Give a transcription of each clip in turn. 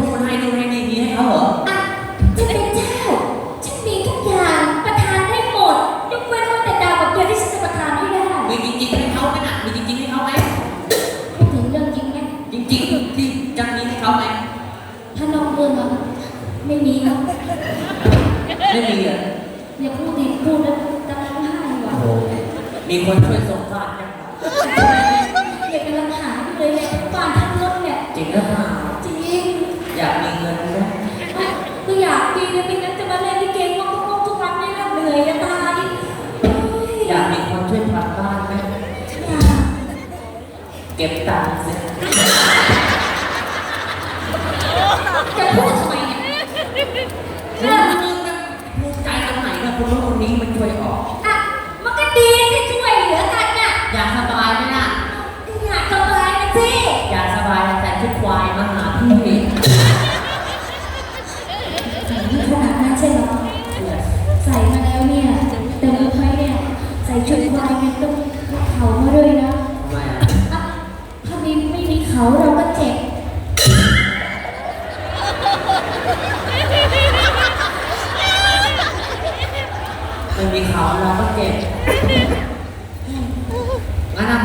จะไปพูดนู่นให้นู่นให้นี่นี้ให้เขาเหรอ อะฉันเป็นเจ้า ฉันมีทุกอย่าง ประทานได้หมด ยกเว้นว่าแต่ดาวกับเดือนที่ฉันจะประทานไม่ได้มีจริงๆให้เขาไหมน่ะมีจริงๆให้เขาไหมพูดถึงเรื่องจริงไหมจริงๆที่จะมีให้เขาไหมถ้าน้องเรื่องอะไม่มีครับไม่มีเหรออย่าพูดดิพูดแล้วจะร้องไห้ว่ะโอ้มีคนช่วยส่งบ้านยังอย่ากำลังหาอยู่เลยเนี่ยบ้านทั้งรถเนี่ยจริงหรือเปล่า เ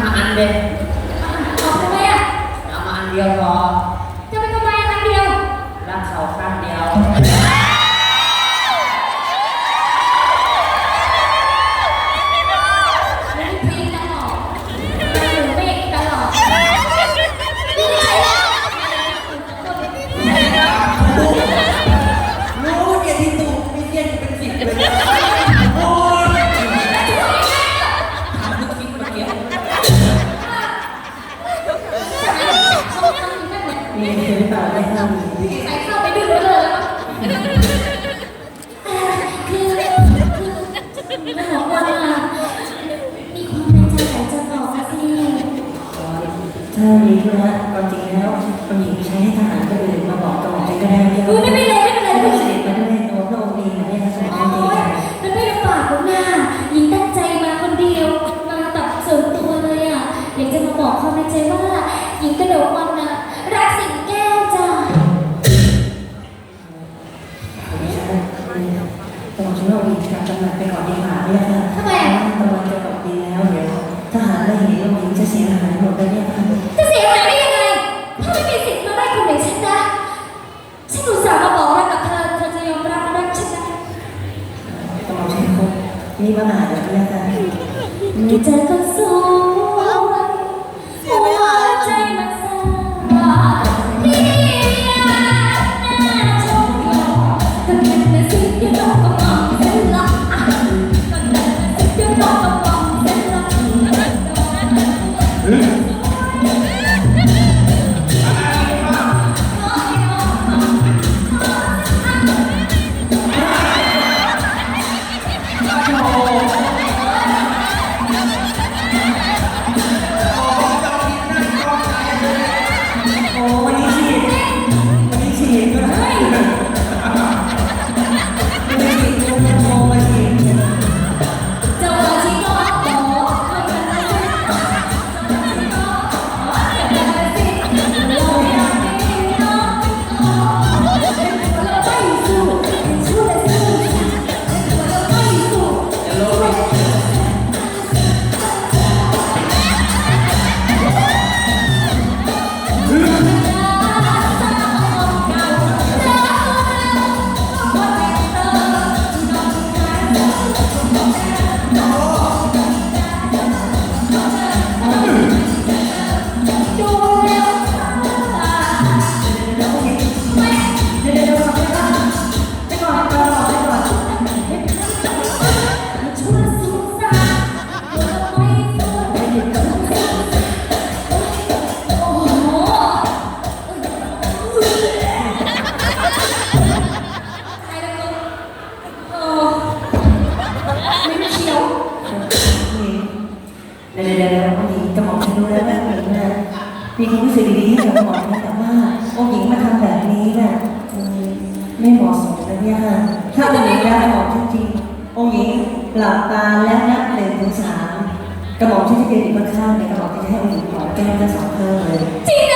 มาอันเดียวเอาทำไมอะเอามาอันเดียวพอจะไปทำไมอันเดียวรักเขาครั้งเดียวามีธุระความจริงแล้วคุณหญิงใช้ให้ทหารคนอื่นมาบอกก่อนเลยก็ได้เดียอุ้ยไม่เป็นไรไม่เป็นไรไม่ไม่เสเป็นไรด็จมาด้วยตัวพระองค์เองนะเนี่ยสมัยโอ้นั้นเองยมันไม่ลำบากหรอกนะหญิงตั้งใจมาคนเดียว มาแบบส่วนตัวเลยอะ อยากจะมาบอกความในใจว่าหญิงกระโดดวันนะรักสิงแก้วจ้ะตอนฉันเราอีกกลับจังหวัดไปก่อนดีกว่าเนี่ยค่ะ ตะวันจะตกดีแล้วเดี๋ยวทหารได้เห็นเราหญิงจะเสียหายหมดเลยเนี่ยค่ะ มีปัญหาแบบนี้ค่ะมีใจก็สวย มีความรู้สึกดีๆกับหมอนะแต่ว่าองค์หญิงมาทำแบบนี้เนี่ยไม่เหมาะสมนะเนี่ยค่ะถ้าองค์หญิงได้กระหม่อมจริงๆองค์หญิงหลับตาและนับหนึ่งถึงสามกระหม่อมที่จะเดินอยู่ข้างๆนกระหม่อมที่จะให้องค์หญิงขอแก้มทั้สองพิ่มเลย จริง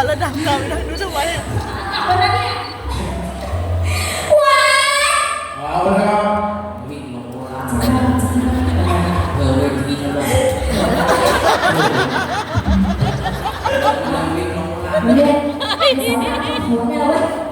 ค่ะระดับเราไม่ได้รู้จักไว้เอาละครับวิ่งลงล่างเออเวทีถล่มวิ่งลงล่าง Yeah.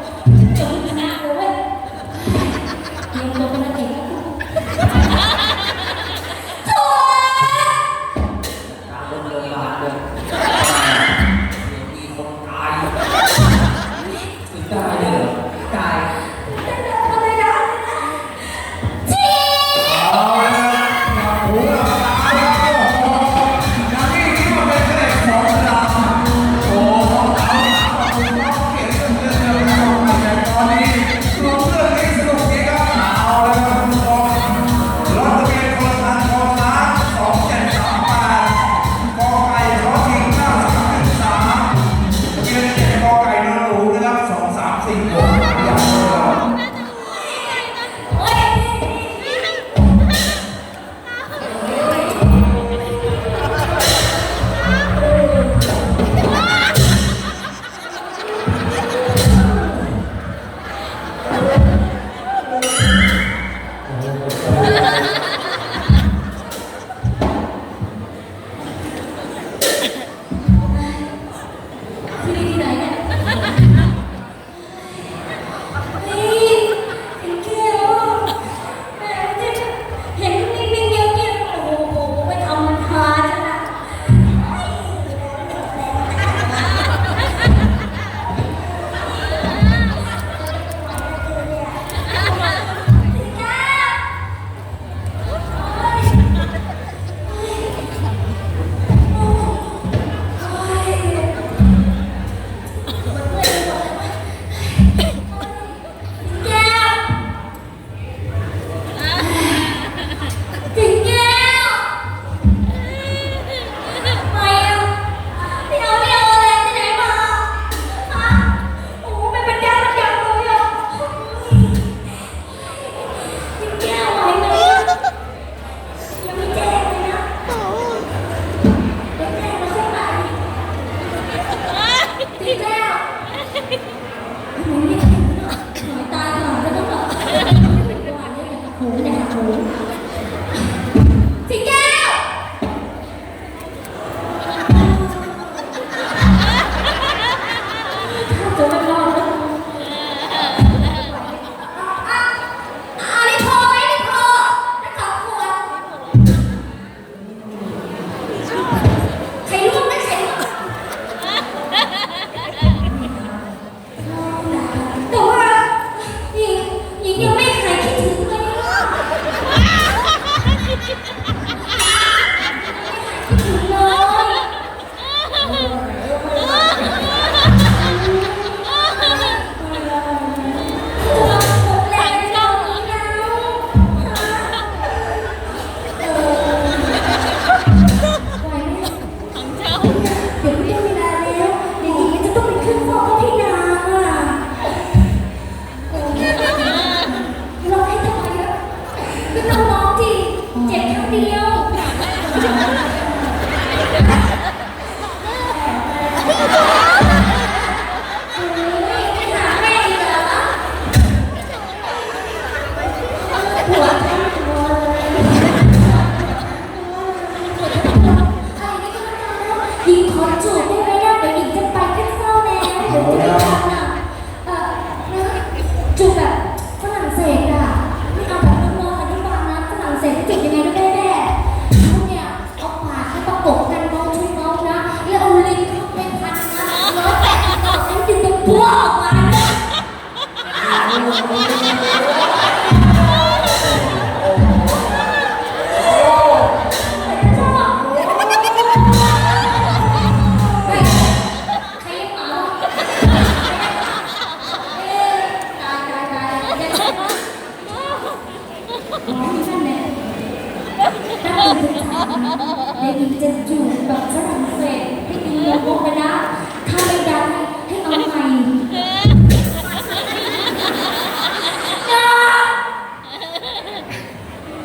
แต่ถ้าเจ็บยังไง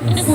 ส